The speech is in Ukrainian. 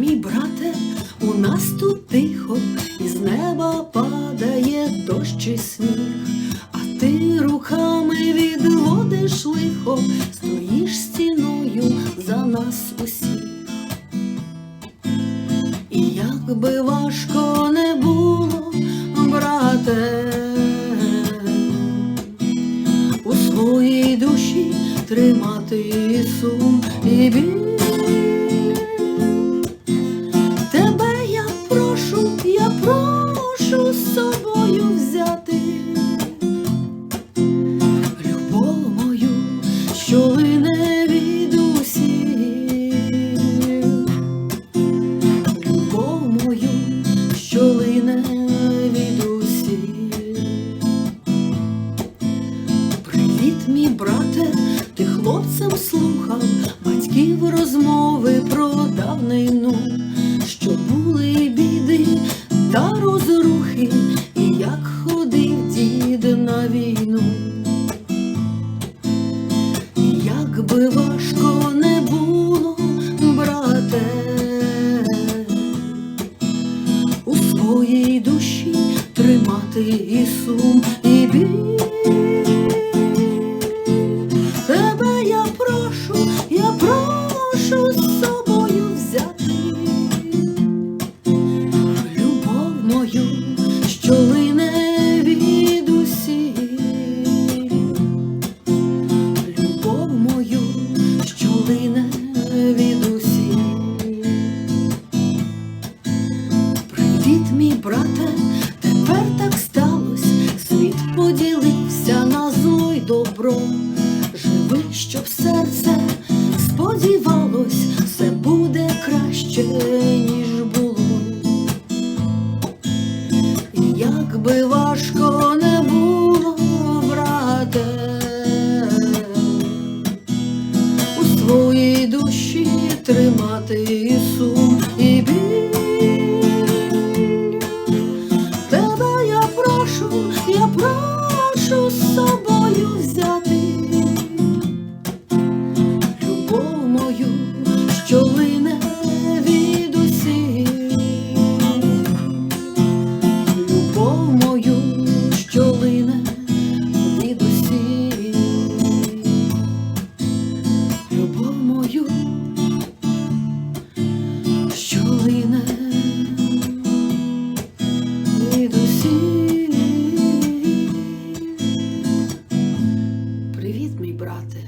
мій брате, у нас тут тихо, із неба падає дощ і сніг, а ти руками відводиш лихо, стоїш стіною за нас усіх. І як би важко не було, брате, у своїй душі тримати і сум і біль. Своїй душі тримати і сум, і біль. Зло й добро. Живи, щоб серце сподівалось, все буде краще, ніж було. І як би важко не було, брате, у своїй душі тримати мій брате.